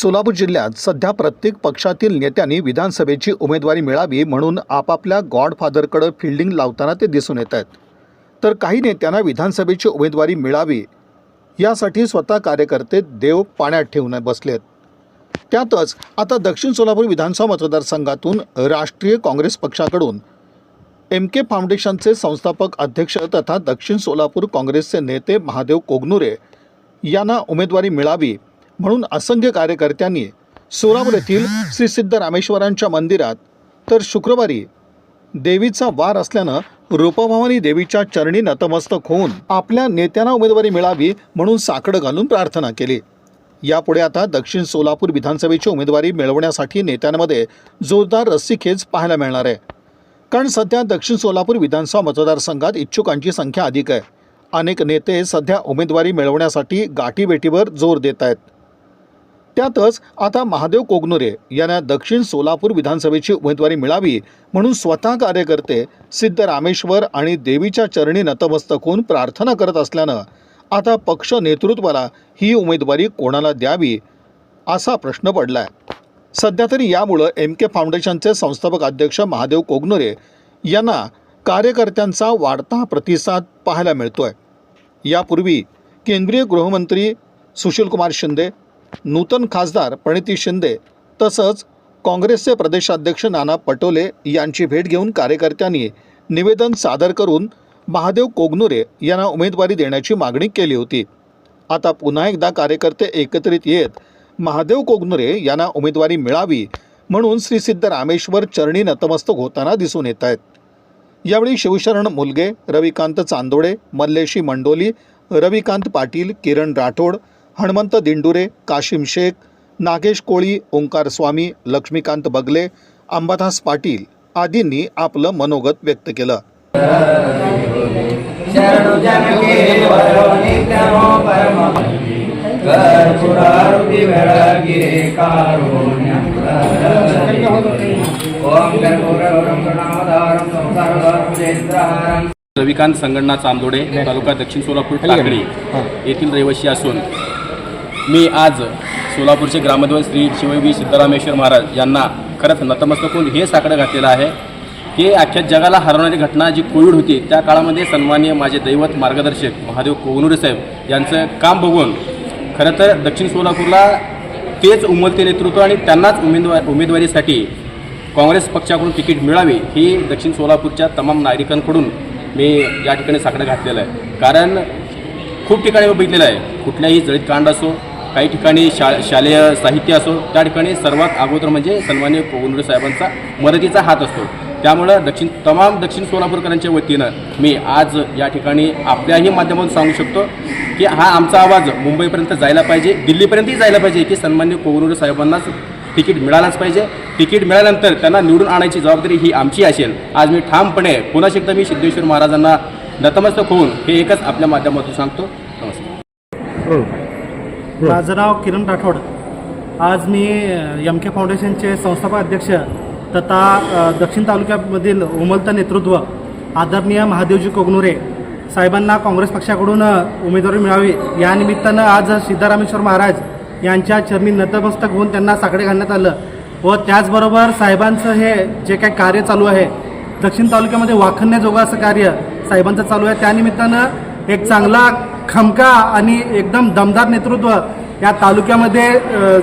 सोलापूर जिल्ह्यात सध्या प्रत्येक पक्षातील नेत्यांनी विधानसभेची उमेदवारी मिळावी म्हणून आपापल्या गॉडफादरकडं फिल्डिंग लावताना ते दिसून येत आहेत. तर काही नेत्यांना विधानसभेची उमेदवारी मिळावी यासाठी स्वतः कार्यकर्ते देव पाण्यात ठेवून बसलेत त्यातच आता दक्षिण सोलापूर विधानसभा मतदारसंघातून राष्ट्रीय काँग्रेस पक्षाकडून एम के फाउंडेशनचे संस्थापक अध्यक्ष तथा दक्षिण सोलापूर काँग्रेसचे नेते महादेव कोगनुरे यांना उमेदवारी मिळावी म्हणून असंख्य कार्यकर्त्यांनी सोलापूर येथील श्री सिद्ध रामेश्वरांच्या मंदिरात तर शुक्रवारी देवीचा वार असल्यानं रूपभवानी देवीच्या चरणी नतमस्तक होऊन आपल्या नेत्यांना उमेदवारी मिळावी म्हणून साकडं घालून प्रार्थना केली. यापुढे आता दक्षिण सोलापूर विधानसभेची उमेदवारी मिळवण्यासाठी नेत्यांमध्ये जोरदार रस्सीखेच पाहायला मिळणार आहे. कारण सध्या दक्षिण सोलापूर विधानसभा मतदारसंघात इच्छुकांची संख्या अधिक आहे. अनेक नेते सध्या उमेदवारी मिळवण्यासाठी गाठीभेटीवर जोर देत आहेत. त्यातच आता महादेव कोगनुरे यांना दक्षिण सोलापूर विधानसभेची उमेदवारी मिळावी म्हणून स्वतः कार्यकर्ते सिद्ध रामेश्वर आणि देवीच्या चरणी नतमस्तक होऊन प्रार्थना करत असल्यानं आता पक्ष नेतृत्वाला ही उमेदवारी कोणाला द्यावी असा प्रश्न पडलाय. सध्या तरी यामुळं एम के फाउंडेशनचे संस्थापक अध्यक्ष महादेव कोगनुरे यांना कार्यकर्त्यांचा वाढता प्रतिसाद पाहायला मिळतोय. यापूर्वी केंद्रीय गृहमंत्री सुशीलकुमार शिंदे नूतन खासदार प्रणिती शिंदे तसंच काँग्रेसचे प्रदेशाध्यक्ष नाना पटोले यांची भेट घेऊन कार्यकर्त्यांनी निवेदन सादर करून महादेव कोगनुरे यांना उमेदवारी देण्याची मागणी केली होती. आता पुन्हा एकदा कार्यकर्ते एकत्रित येत महादेव कोगनुरे यांना उमेदवारी मिळावी म्हणून श्री सिद्ध रामेश्वर चरणी नतमस्तक होताना दिसून येत आहेत. यावेळी शिवशरण मुलगे रविकांत चांदोडे मल्लेशी मंडोली रविकांत पाटील किरण राठोड हणमंत दिंडुरे काशिम शेख नागेश कोळी ओंकार स्वामी लक्ष्मीकांत बगले अंबादास पाटील आदींनी आपलं मनोगत व्यक्त केलं. रविकांत संगणना चांदोडे तालुका दक्षिण सोलापूर येथील रहिवासी असून मी आज सोलापूरचे ग्रामध्वज श्री शिववी सिद्धरामेश्वर महाराज यांना खरंच नतमस्तक होऊन हे साकडं घातलेलं आहे. की अख्ख्या जगाला हरवणारी घटना जी कोविड होती त्या काळामध्ये सन्माननीय माझे दैवत मार्गदर्शक महादेव कोगनुरे साहेब यांचं काम बघून खरं तर दक्षिण सोलापूरला तेच उमलते नेतृत्व आणि त्यांनाच उमेदवार उमेदवारीसाठी काँग्रेस पक्षाकडून तिकीट मिळावे ही दक्षिण सोलापूरच्या तमाम नागरिकांकडून मी या ठिकाणी साकडं घातलेलं आहे. कारण खूप ठिकाणी मी बघितलेलं आहे. कुठल्याही जळीत कांड असो काही ठिकाणी शा शालेय साहित्य असो त्या ठिकाणी सर्वात अगोदर म्हणजे सन्मान्य कोगनुरे साहेबांचा मदतीचा हात असतो. त्यामुळं दक्षिण तमाम दक्षिण सोलापूरकरांच्या वतीनं मी आज या ठिकाणी आपल्याही माध्यमातून सांगू शकतो की हा आमचा आवाज मुंबईपर्यंत जायला पाहिजे दिल्लीपर्यंतही जायला पाहिजे की सन्मान्य कोगनुरे साहेबांनाच तिकीट मिळालंच पाहिजे. तिकीट मिळाल्यानंतर त्यांना निवडून आणायची जबाबदारी ही आमची असेल. आज मी ठामपणे पुन्हा एकदा मी सिद्धेश्वर महाराजांना नतमस्तक होऊन हे एकच आपल्या माध्यमातून सांगतो. नमस्कार. हो. माझं नाव किरण राठोड. आज मी एम के फाउंडेशनचे संस्थापक अध्यक्ष तथा दक्षिण तालुक्यामधील उमलतं नेतृत्व आदरणीय महादेवजी कोगनुरे साहेबांना काँग्रेस पक्षाकडून उमेदवारी मिळावी. या निमित्तानं आज सिद्धारामेश्वर महाराज यांच्या चरणी नतमस्तक होऊन त्यांना साकडे घालण्यात आलं व त्याचबरोबर साहेबांचं हे जे काही कार्य चालू आहे दक्षिण तालुक्यामध्ये वाखण्याजोगं असं कार्य साहेबांचं चालू आहे. त्यानिमित्तानं एक चांगला खमका आणि एकदम दमदार नेतृत्व या तालुक्यामध्ये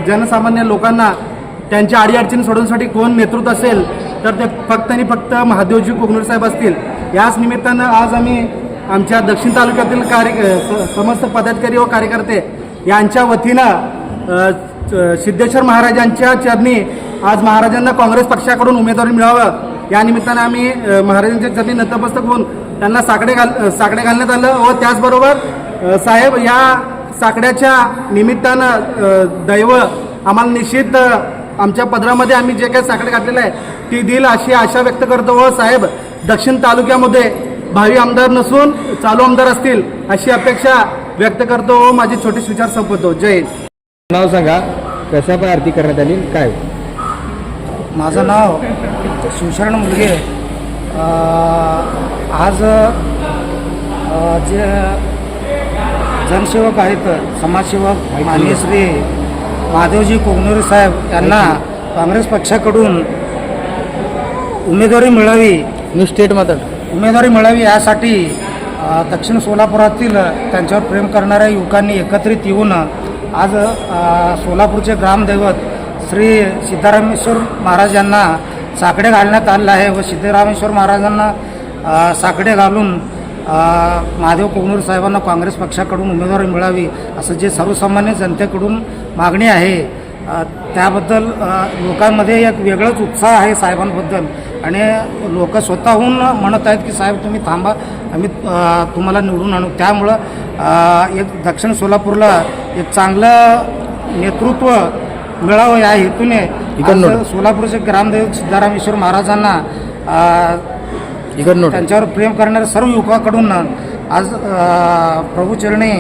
जनसामान्य लोकांना त्यांच्या अडीअडचणी सोडवण्यासाठी कोण नेतृत्व असेल तर ते फक्त आणि फक्त महादेवजी कोकणूर साहेब असतील. याच निमित्तानं आज आम्ही आमच्या दक्षिण तालुक्यातील कार्य समस्त पदाधिकारी व कार्यकर्ते यांच्या वतीनं च- सिद्धेश्वर महाराजांच्या चरणी आज महाराजांना काँग्रेस पक्षाकडून उमेदवारी मिळावं या निमित्तानं आम्ही महाराजांच्या चरणी नतमस्तक होऊन त्यांना साकडे घाल साकडे घालण्यात आलं व त्याचबरोबर साहेब या साकड्याच्या निमित्तानं दैव आम्हाला निश्चित आमच्या पदरामध्ये आम्ही जे काही साकडे घातलेलं आहे ती देईल अशी आशा व्यक्त करतो व साहेब. दक्षिण तालुक्यामध्ये भावी आमदार नसून चालू आमदार असतील अशी अपेक्षा व्यक्त करतो व माझे छोटे विचार संपवतो. जय हिंद. नाव सांगा. कशा पाय आरती करण्यात आली काय? माझं नाव शिवशरण मुलगे आज जे जनसेवक आहेत समाजसेवक मान्य श्री महादेवजी कोगनोरे साहेब यांना काँग्रेस पक्षाकडून उमेदवारी मिळावी. न्यू स्टेट मात्र उमेदवारी मिळावी यासाठी दक्षिण सोलापुरातील त्यांच्यावर प्रेम करणाऱ्या युवकांनी एकत्रित येऊन आज सोलापूरचे ग्रामदैवत श्री सिद्धारामेश्वर महाराज यांना साकडे घालण्यात आलेलं आहे व सिद्धरामेश्वर महाराजांना साकडे घालून महादेव कोगनूर साहेबांना काँग्रेस पक्षाकडून उमेदवारी मिळावी असं जे सर्वसामान्य जनतेकडून मागणी आहे त्याबद्दल लोकांमध्ये एक वेगळाच उत्साह आहे साहेबांबद्दल. आणि लोक स्वतःहून म्हणत आहेत की साहेब तुम्ही थांबा आम्ही तुम्हाला निवडून आणू. त्यामुळं एक दक्षिण सोलापूरला एक चांगलं नेतृत्व मिळावं या हेतूने सोलापूरचे ग्रामदेव सिद्धारामेश्वर महाराजांना त्यांच्यावर प्रेम करणाऱ्या सर्व युवकाकडून आज प्रभूचरणी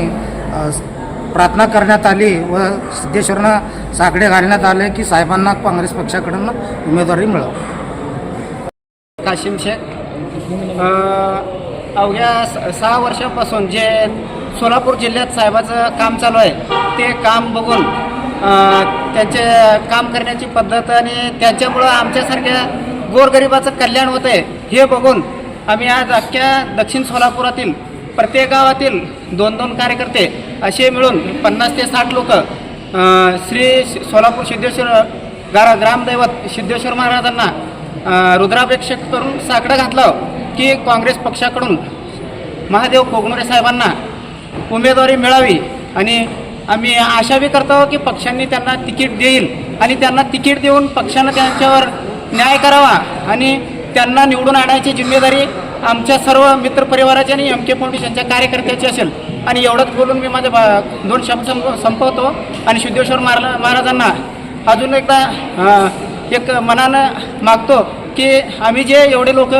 प्रार्थना करण्यात आली व सिद्धेश्वरांना साकडे घालण्यात आले की साहेबांना काँग्रेस पक्षाकडून उमेदवारी मिळावी. काशिम शेख. अ, अवघ्या स- सहा वर्षापासून जे सोलापूर जिल्ह्यात साहेबाचं काम चालू आहे ते काम बघून अ, त्यांचे काम करण्याची पद्धत आणि त्यांच्यामुळं आमच्यासारख्या गोरगरिबाचं कल्याण होतं आहे हे बघून आम्ही आज अख्ख्या दक्षिण सोलापुरातील प्रत्येक गावातील दोन दोन कार्यकर्ते असे मिळून पन्नास ते साठ लोक श्री सोलापूर सिद्धेश्वर गारा ग्रामदैवत सिद्धेश्वर महाराजांना रुद्रापेक्षक करून साकडं घातलं की काँग्रेस पक्षाकडून महादेव कोगनुरे साहेबांना उमेदवारी मिळावी. आणि आम्ही आशा बी करतो की पक्षांनी त्यांना तिकीट देईल. आणि त्यांना तिकीट देऊन पक्षानं त्यांच्यावर न्याय करावा आणि त्यांना निवडून आणायची जिम्मेदारी आमच्या सर्व मित्रपरिवाराची आणि एम के फाउंडेशनच्या कार्यकर्त्याची असेल. आणि एवढंच बोलून मी माझे बा- दोन शब्द संप संपवतो. आणि सिद्धेश्वर महारा महाराजांना अजून एकदा एक मनानं मागतो की आम्ही जे एवढे लोक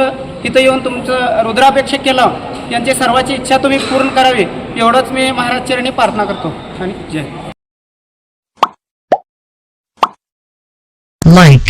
इथं येऊन तुमचं रुद्रापेक्षा केलं यांची सर्वाची इच्छा तुम्ही पूर्ण करावी एवढंच मी महाराज चरणी प्रार्थना करतो. आणि जय. Like,